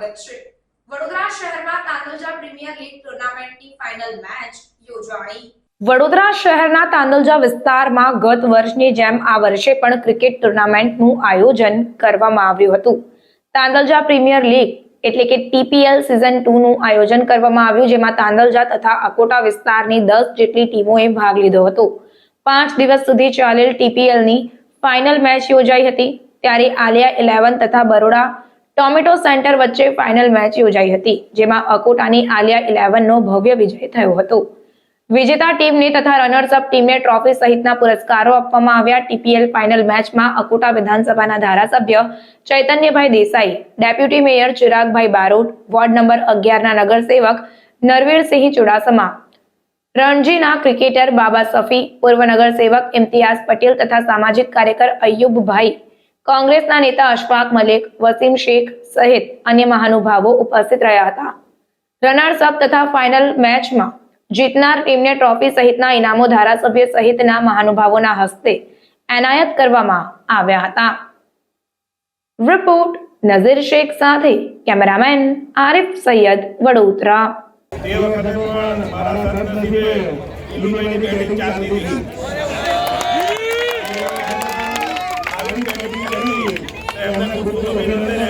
સ્વાગત છે. વડોદરા શહેરમાં તાંદલજા પ્રીમિયર લીગ ટુર્નામેન્ટની ફાઇનલ મેચ યોજાઈ. વડોદરા શહેરના તાંદલજા વિસ્તારમાં ગત વર્ષની જેમ આ વર્ષે પણ ક્રિકેટ ટુર્નામેન્ટનું આયોજન કરવામાં આવ્યું હતું. તાંદલજા પ્રીમિયર લીગ એટલે કે ટીપીએલ સિઝન ટુ નું આયોજન કરવામાં આવ્યું, જેમાં તાંદલજા તથા અકોટા વિસ્તારની દસ જેટલી ટીમોએ ભાગ લીધો હતો. પાંચ દિવસ સુધી ચાલેલ ટીપીએલની ફાઇનલ મેચ યોજાઈ હતી. ત્યારે આલિયા ઇલેવન તથા બરોડા ટોમેટો સેન્ટર વચ્ચે ફાઇનલ મેચ યોજાઈ હતી, જેમાં અકોટાની આલિયા ઇલેવનનો ભવ્ય વિજય થયો હતો. વિજેતા ટીમને તથા રનર્સ અપ ટીમને ટ્રોફી સહિતના પુરસ્કારો આપવામાં આવ્યા. ટીપીએલ ફાઇનલ મેચમાં અકોટા વિધાનસભાના ધારાસભ્ય Chaitanyabhai Desai deputy mayor Chiragbhai Barot ward number અગિયારના નગરસેવક નરવીરસિંહ ચુડાસમા, રણજીના ક્રિકેટર બાબા સફી, પૂર્વ નગરસેવક ઇમ્તિયાઝ પટેલ તથા સામાજિક કાર્યકર અય્યુબભાઈ કોંગ્રેસના નેતા અશફાક મલિક, વસીમ શેખ સહિત અન્ય મહાનુભાવો ઉપસ્થિત રહ્યા હતા. રનર્સ અપ તથા ફાઇનલ મેચમાં જીતનાર ટીમને ટ્રોફી સહિતના ઇનામો ધારાસભ્ય સહિતના મહાનુભાવોના હસ્તે એનાયત કરવામાં આવ્યા હતા. રિપોર્ટ નઝીર શેખ સાથે કેમેરામેન આરિફ સૈયદ વડોદરા. તે વખતે પણ મારા સદનસીબે ઇલુભાઈની બેટિંગ ચાલતી હતી આવી બેટિંગ કરી અભિનંદન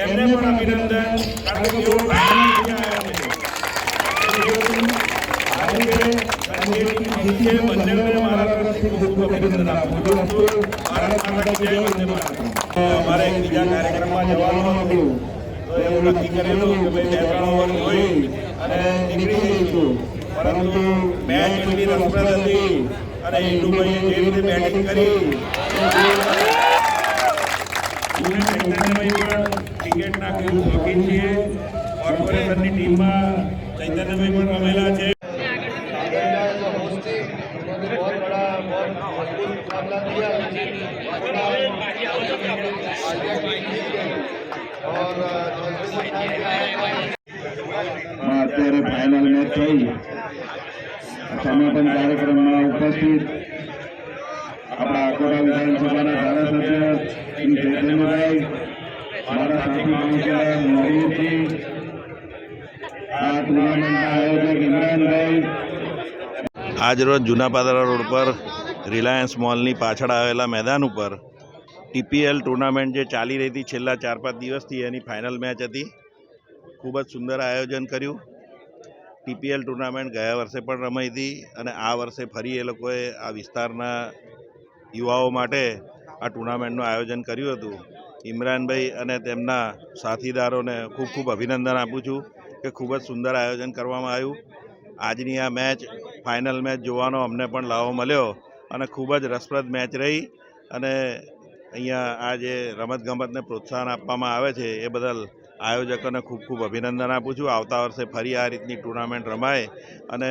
એમની પણ અભિનંદન કારણ કે તેઓ. અમારે કાર્યક્રમમાં જવાનું હતું તો કરેલું કે ભાઈ બે ત્રણ ઓવર જોઈ અને નીકળી જઈશું પરંતુ મેચ એટલી રસપ્રદ હતી અને ઇન્દુભાઈએ જે રીતે બેટિંગ કરી? ક્રિકેટના ગુરુ શોખીન છીએ. કોર્પોરેશનની ટીમમાં ચૈતન્યભાઈ પણ રમેલા છે. અત્યારે ફાઇનલ મેચ થઈ. સમાપન કાર્યક્રમમાં ઉપસ્થિત આપણા અકોટા વિધાનસભાના ધારાસભ્ય શ્રી ચૈતન્યભાઈ મારા સાથી કાઉન્સિલર નવીરજી આ ટુર્નામેન્ટના આયોજક ઇમરાનભાઈ. આજરોજ જૂનાપાદરા રોડ પર રિલાયન્સ મોલની પાછળ આવેલા મેદાન ઉપર ટીપીએલ ટુર્નામેન્ટ જે ચાલી રહી હતી છેલ્લા ચાર પાંચ દિવસથી એની ફાઇનલ મેચ હતી. ખૂબ જ સુંદર આયોજન કર્યું. ટીપીએલ ટુર્નામેન્ટ ગયા વર્ષે પણ રમાઈ હતી અને આ વર્ષે ફરી એ લોકોએ આ વિસ્તારના યુવાઓ માટે આ ટુર્નામેન્ટનું આયોજન કર્યું હતું. ઇમરાનભાઈ અને તેમના સાથીદારોને ખૂબ ખૂબ અભિનંદન આપું છું કે ખૂબ જ સુંદર આયોજન કરવામાં આવ્યું. આજની આ મેચ, ફાઇનલ મેચ જોવાનો અમને પણ લાવો મળ્યો અને ખૂબ જ રસપ્રદ મેચ રહી અને અહીંયા આ જે રમતગમતને પ્રોત્સાહન આપવામાં આવે છે એ બદલ આયોજકોને ખૂબ ખૂબ અભિનંદન આપું છું આવતા વર્ષે ફરી આ રીતની ટુર્નામેન્ટ રમાય અને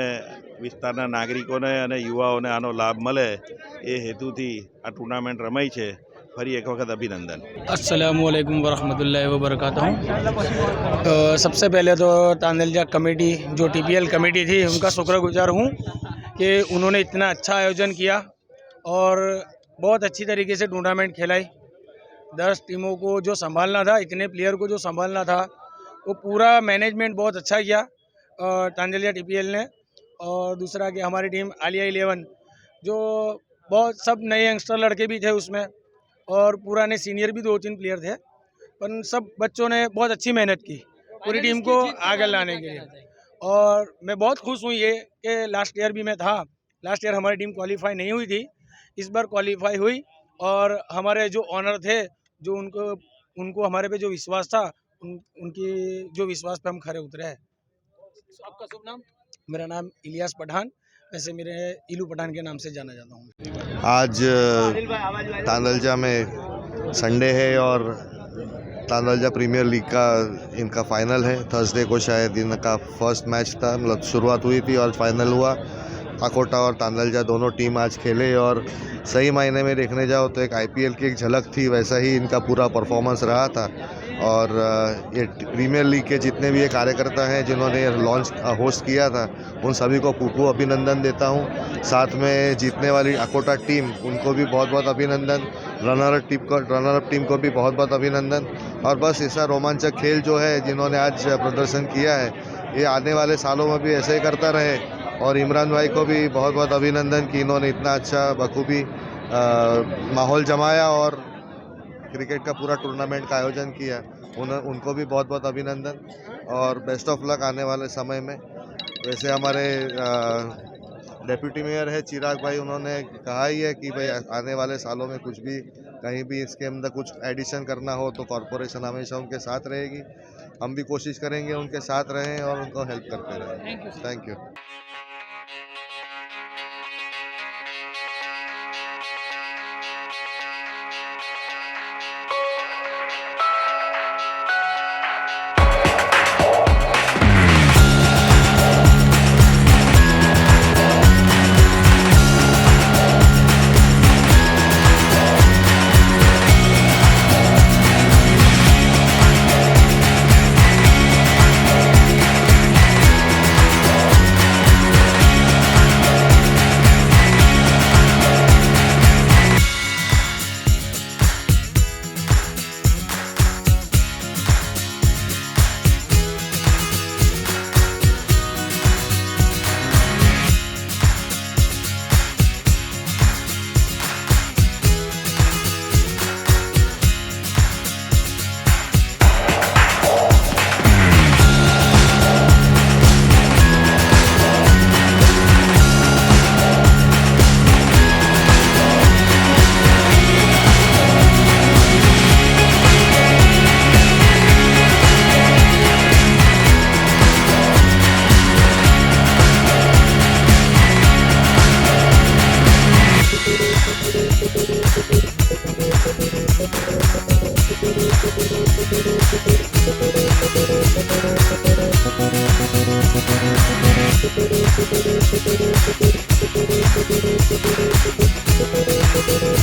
વિસ્તારના નાગરિકોને અને યુવાઓને આનો લાભ મળે એ હેતુથી આ ટુર્નામેન્ટ રમાઈ છે ફરી એક વખત અભિનંદન असलकम वरहमल वबरक सबसे पहले तो तांदलजा कमेटी जो टीपीएल कमेटी थी उनका शुक्रगुजार हूँ कि उन्होंने इतना अच्छा आयोजन किया और बहुत अच्छी तरीके से टूर्नामेंट खेलाई दस टीमों को जो संभालना था इतने प्लेयर को जो संभालना था वो पूरा मैनेजमेंट बहुत अच्छा किया तांदलिया टीपीएल ने। और दूसरा कि हमारी टीम आलिया इलेवन जो बहुत सब नए यंगस्टर लड़के भी थे उसमें और पुराने सीनियर भी दो तीन प्लेयर थे पर सब बच्चों ने बहुत अच्छी मेहनत की पूरी टीम को आगे लाने के लिए। और मैं बहुत खुश हूँ ये कि लास्ट ईयर भी मैं था लास्ट ईयर हमारी टीम क्वालिफाई नहीं हुई थी इस बार क्वालिफाई हुई और हमारे जो ऑनर थे जो उनको उनको हमारे पे जो विश्वास था उन, उनकी जो विश्वास पे हम खरे उतरे हैं। आपका शुभ नाम? मेरा नाम इलियास पठान वैसे मेरे इलू पठान के नाम से जाना जाता हूँ। आज तांदलजा में संडे है और तांदलजा प्रीमियर लीग का इनका फाइनल है। थर्सडे को शायद इनका फ़र्स्ट मैच था मतलब शुरुआत हुई थी और फाइनल हुआ। अकोटा और तांदलजा दोनों टीम आज खेले और सही मायने में देखने जाओ तो एक आईपीएल की एक झलक थी, वैसा ही इनका पूरा परफॉर्मेंस रहा था। और ये प्रीमियर लीग के जितने भी ये कार्यकर्ता हैं जिन्होंने लॉन्च होस्ट किया था, उन सभी को खूब अभिनंदन देता हूँ। साथ में जीतने वाली अकोटा टीम उनको भी बहुत बहुत अभिनंदन। रनर टीम को रनर अप टीम को भी बहुत बहुत अभिनंदन। और बस ऐसा रोमांचक खेल जो है, जिन्होंने आज प्रदर्शन किया है, ये आने वाले सालों में भी ऐसे ही करता रहे। और इमरान भाई को भी बहुत बहुत अभिनंदन कि इन्होंने इतना अच्छा बखूबी माहौल जमाया और क्रिकेट का पूरा टूर्नामेंट का आयोजन किया। उन उनको भी बहुत बहुत अभिनंदन और बेस्ट ऑफ़ लक आने वाले समय में। वैसे हमारे डेप्यूटी मेयर है चिराग भाई उन्होंने कहा ही है कि भाई आने वाले सालों में कुछ भी कहीं भी इसके अंदर कुछ एडिशन करना हो तो कॉरपोरेशन हमेशा उनके साथ रहेगी। हम भी कोशिश करेंगे उनके साथ रहें और उनको हेल्प करते रहें। Thank you